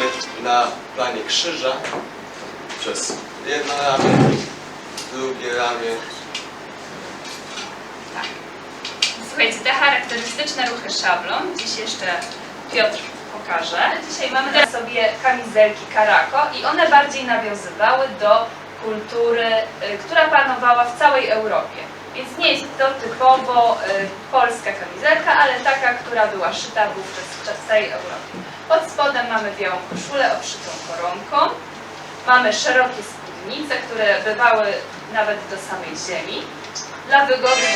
jesteśmy na planie krzyża przez jedno ramię, drugie ramię. Słuchajcie, te charakterystyczne ruchy szablon, dziś jeszcze Piotr pokaże. Dzisiaj mamy teraz sobie kamizelki Karako i one bardziej nawiązywały do kultury, y, która panowała w całej Europie. Więc nie jest to typowo y, polska kamizelka, ale taka, która była szyta wówczas w całej Europie. Pod spodem mamy białą koszulę obszytą koronką. Mamy szerokie spódnice, które bywały nawet do samej ziemi. Dla wygody